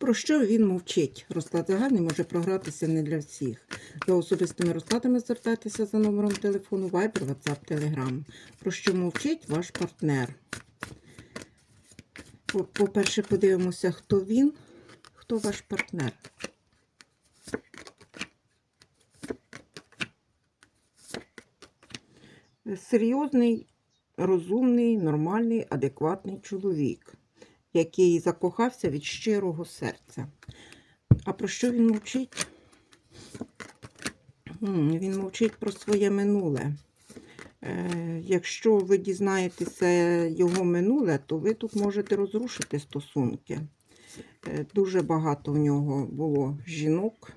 Про що він мовчить? Розклад загальний може програтися не для всіх. За особистими розкладами звертайтеся за номером телефону Viber, WhatsApp, Telegram. Про що мовчить ваш партнер? По- По-перше, подивимося, хто він, хто ваш партнер. Серйозний, розумний, нормальний, адекватний чоловік, який закохався від щирого серця. А про що він мовчить? Він мовчить про своє минуле. Е, Якщо ви дізнаєтеся його минуле, то ви тут можете розрушити стосунки. Е, Дуже багато в нього було жінок,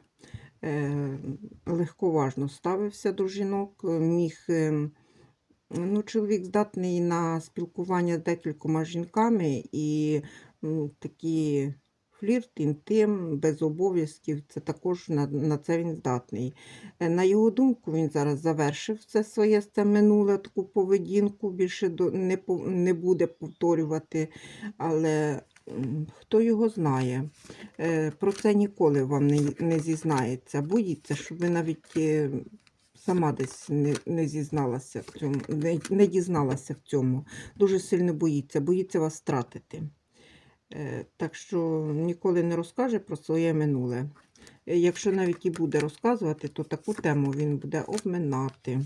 е, легковажно ставився до жінок, міг. Ну, чоловік здатний на спілкування з декількома жінками і такі флірт, інтим, без обов'язків, це також на, на це він здатний. Е, На його думку, він зараз завершив це своє це минуле таку поведінку, більше до, не, не буде повторювати, але хто його знає, Е, про це ніколи вам не, не зізнається. Боїться, щоб ви навіть е, сама десь не, не зізналася в цьому, не, не дізналася в цьому. Дуже сильно боїться, боїться вас втратити. Е, Так що ніколи не розкаже про своє минуле. Е, Якщо навіть і буде розказувати, то таку тему він буде обминати.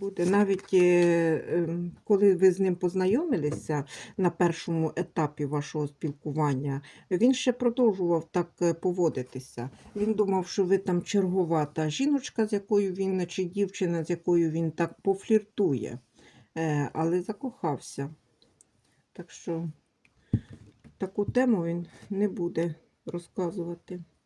Буде навіть е, ем, коли ви з ним познайомилися на першому етапі вашого спілкування, він ще продовжував так е, поводитися. Він думав, що ви там чергова та жіночка, з якою він, чи дівчина, з якою він так пофліртує, Е, але закохався. Так що таку тему він не буде розказувати.